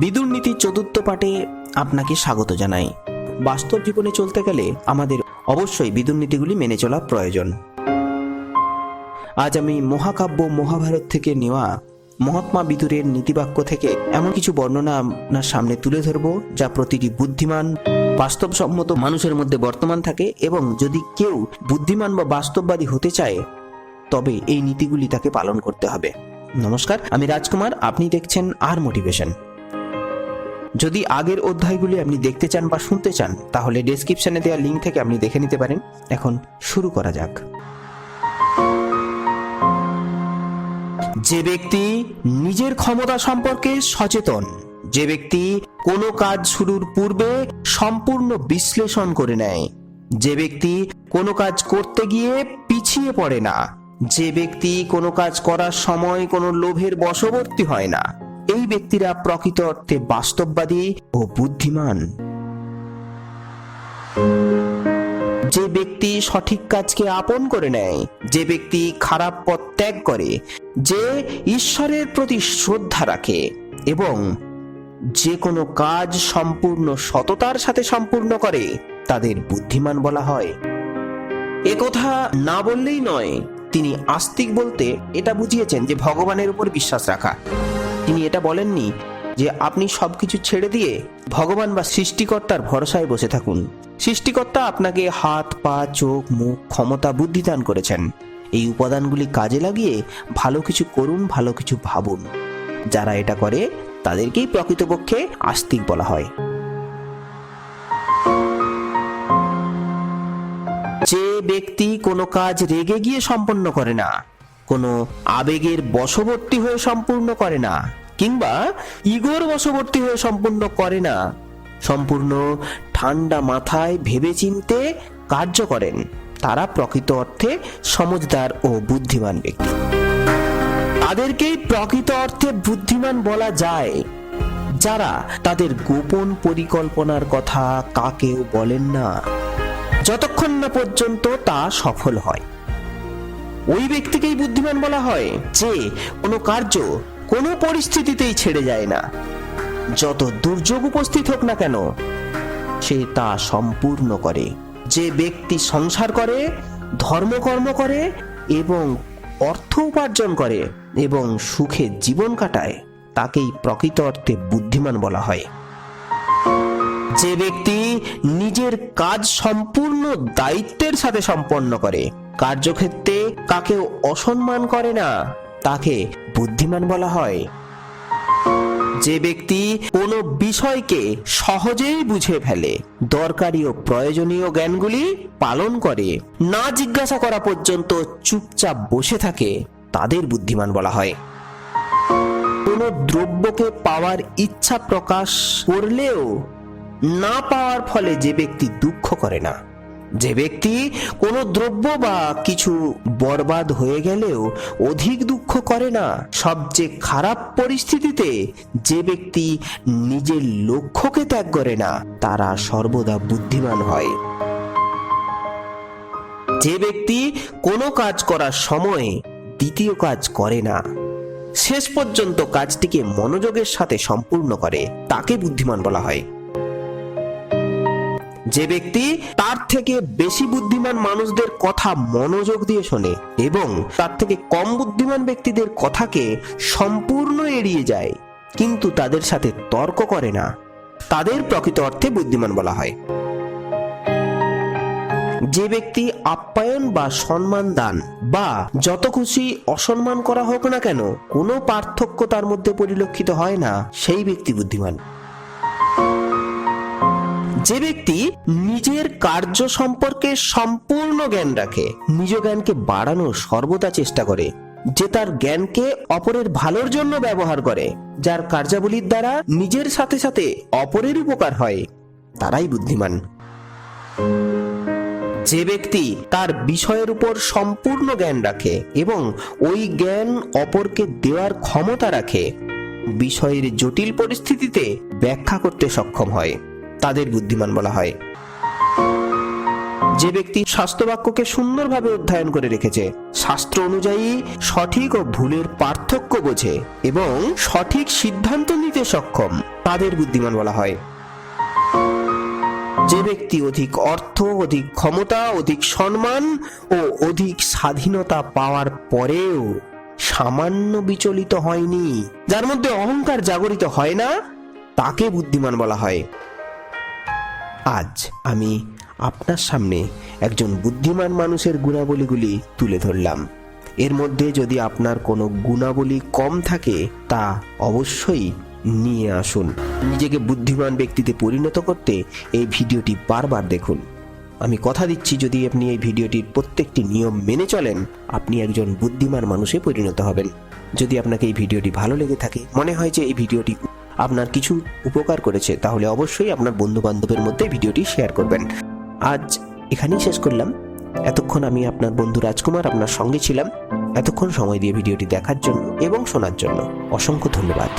বিদুর নীতির চতুর্থ পাঠে আপনাকে স্বাগত জানাই। বাস্তব জীবনে চলতে গেলে আমাদের অবশ্যই বিদুর নীতিগুলি মেনে চলা প্রয়োজন। আজ আমি মহাকাব্য মহাভারত থেকে নেওয়া মহাত্মা বিদুরের নীতিবাক্য থেকে এমন কিছু বর্ণনা আপনার সামনে তুলে ধরব, যা প্রতিটি বুদ্ধিমান, বাস্তবসম্মত মানুষের মধ্যে বর্তমান থাকে এবং যদি কেউ বুদ্ধিমান বা বাস্তববাদী হতে চায়, তবে এই নীতিগুলি তাকে পালন করতে হবে। নমস্কার, আমি রাজকুমার, আপনি দেখছেন আর মোটিভেশন। যদি আগের অধ্যায়গুলি আপনি দেখতে চান বা শুনতে চান, তাহলে ডেসক্রিপশনে দেওয়া লিঙ্ক থেকে আপনি দেখে নিতে পারেন। এখন শুরু করা যাক। যে ব্যক্তি নিজের ক্ষমতা সম্পর্কে সচেতন, যে ব্যক্তি কোনো কাজ শুরুর পূর্বে সম্পূর্ণ বিশ্লেষণ করে নেয়, যে ব্যক্তি কোনো কাজ করতে গিয়ে পিছিয়ে পড়ে না, যে ব্যক্তি কোনো কাজ করার সময় কোনো লোভের বশবর্তী হয় না এই ব্যক্তিরা প্রকৃত অর্থে বাস্তববাদী ও বুদ্ধিমান। যে ব্যক্তি সঠিক কাজকে আপন করে নেয়, যে ব্যক্তি খারাপ পথ ত্যাগ করে, যে ঈশ্বরের প্রতি শ্রদ্ধা রাখে এবং যে কোনো কাজ সম্পূর্ণ সততার সাথে সম্পূর্ণ করে, তাদের বুদ্ধিমান বলা হয়। একথা না বললেই নয়, তিনি আস্তিক বলতে এটা বুঝিয়েছেন যে ভগবানের উপর বিশ্বাস রাখা। তিনি এটা বলেননি যে আপনি সবকিছু ছেড়ে দিয়ে ভগবান বা সৃষ্টিকর্তার ভরসায় বসে থাকুন। সৃষ্টিকর্তা আপনাকে হাত, পা, চোখ, মুখ, ক্ষমতা, বুদ্ধি দান করেছেন। এই উপাদানগুলি কাজে লাগিয়ে ভালো কিছু করুন, ভালো কিছু ভাবুন। যারা এটা করে, তাদেরকেই প্রকৃতপক্ষে আস্তিক বলা হয়। যে ব্যক্তি কোনো কাজ রেগে গিয়ে সম্পন্ন করে না, কোনো আবেগের বশবর্তী হয়ে সম্পূর্ণ করে না কিংবা ইগোর বশবর্তী হয়ে সম্পূর্ণ করে না, সম্পূর্ণ ঠান্ডা মাথায় ভেবেচিন্তে কার্য করেন তারা প্রকৃত অর্থে সমজদার ও বুদ্ধিমান ব্যক্তি। তাদেরকেই প্রকৃত অর্থে বুদ্ধিমান বলা যায়। যারা তাদের গোপন পরিকল্পনার কথা কাকেও বলেন না। যতক্ষণ না পর্যন্ত তা সফল হয়। ওই ব্যক্তিকেই বুদ্ধিমান বলা হয় যে, কোনো কার্য কোনো পরিস্থিতিতেই ছেড়ে যায় না। যত দুর্যোগ উপস্থিত হোক না কেন, সে তা সম্পূর্ণ করে। যে ব্যক্তি সংসার করে ধর্মকর্ম করে এবং অর্থ উপার্জন করে এবং সুখে জীবন কাটায়, তাকেই প্রকৃত অর্থে বুদ্ধিমান বলা হয়। যে ব্যক্তি নিজের কাজ সম্পূর্ণ দায়িত্বের সাথে সম্পন্ন করে, কার্যক্ষেত্রে কাকেও অসম্মান করে না, তাকে বুদ্ধিমান বলা হয়। যে ব্যক্তি কোনো বিষয়কে সহজেই বুঝে ফেলে, দরকারি ও প্রয়োজনীয় জ্ঞানগুলি পালন করে, না জিজ্ঞাসা করা পর্যন্ত চুপচাপ বসে থাকে, তাদের বুদ্ধিমান বলা হয়। কোনো দ্রব্যকে পাওয়ার ইচ্ছা প্রকাশ করলেও না পাওয়ার ফলে যে ব্যক্তি দুঃখ করে না। যে ব্যক্তি কোনো দ্রব্য বা কিছু বরবাদ হয়ে গেলেও অধিক দুঃখ করে না, সবচেয়ে খারাপ পরিস্থিতিতে যে ব্যক্তি নিজের লক্ষ্যকে ত্যাগ করে না, তারা সর্বদা বুদ্ধিমান হয়। যে ব্যক্তি কোনো কাজ করার সময় দ্বিতীয় কাজ করে না, শেষ পর্যন্ত কাজটিকে মনোযোগের সাথে সম্পূর্ণ করে, তাকে বুদ্ধিমান বলা হয়। যে ব্যক্তি তার থেকে বেশি বুদ্ধিমান মানুষদের কথা মনোযোগ দিয়ে শোনে এবং তার থেকে কম বুদ্ধিমান ব্যক্তিদের কথাকে সম্পূর্ণ এড়িয়ে যায়, কিন্তু তাদের সাথে তর্ক করে না। তাদের প্রকৃত অর্থে বুদ্ধিমান বলা হয়। যে ব্যক্তি আপ্যায়ন বা সম্মান দান বা যত খুশি অসম্মান করা হোক না কেন, কোনো পার্থক্য তার মধ্যে পরিলক্ষিত হয় না, সেই ব্যক্তি বুদ্ধিমান। যে ব্যক্তি নিজের কার্য সম্পর্কে সম্পূর্ণ জ্ঞান রাখে, নিজ জ্ঞানকে বাড়ানোর সর্বদা চেষ্টা করে, যে তার জ্ঞানকে অপরের ভালোর জন্য ব্যবহার করে, যার কার্যাবলীর দ্বারা নিজের সাথে সাথে অপরের উপকার হয়, তারাই বুদ্ধিমান। যে ব্যক্তি তার বিষয়ের উপর সম্পূর্ণ জ্ঞান রাখে এবং ওই জ্ঞান অপরকে দেওয়ার ক্ষমতা রাখে, বিষয়ের জটিল পরিস্থিতিতে ব্যাখ্যা করতে সক্ষম হয়। তাদের বুদ্ধিমান বলা হয়। যে ব্যক্তি শাস্ত্রবাক্যকে সুন্দরভাবে অধ্যয়ন করে রেখেছে, শাস্ত্র অনুযায়ী সঠিক ও ভুলের পার্থক্য বোঝে এবং সঠিক সিদ্ধান্ত নিতে সক্ষম, তাদের বুদ্ধিমান বলা হয়। যে ব্যক্তি অধিক অর্থ, অধিক ক্ষমতা, অধিক সম্মান ও অধিক স্বাধীনতা পাওয়ার পরেও সামান্য বিচলিত হয়নি, যার মধ্যে অহংকার জাগরিত হয় না, তাকে বুদ্ধিমান বলা হয়। আজ আমি আপনার সামনে একজন বুদ্ধিমান মানুষের গুণাবলীগুলি তুলে ধরলাম। এর মধ্যে যদি আপনার কোনো গুণাবলী কম থাকে, তা অবশ্যই নিয়ে আসুন। নিজেকে বুদ্ধিমান ব্যক্তিতে পরিণত করতে এই ভিডিওটি বারবার দেখুন। আমি কথা দিচ্ছি, যদি আপনি এই ভিডিওটির প্রত্যেকটি নিয়ম মেনে চলেন, আপনি একজন বুদ্ধিমান মানুষে পরিণত হবেন। যদি আপনাকে এই ভিডিওটি ভালো লেগে থাকে, মনে হয় যে এই ভিডিওটি আপনার কিছু উপকার করেছে, তাহলে অবশ্যই আপনার বন্ধু বান্ধবের মধ্যে ভিডিওটি শেয়ার করবেন। আজ এখানেই শেষ করলাম। এতক্ষণ আমি আপনার বন্ধু রাজকুমার আপনার সঙ্গে ছিলাম। এতক্ষণ সময় দিয়ে ভিডিওটি দেখার জন্য এবং শোনার জন্য অসংখ্য ধন্যবাদ।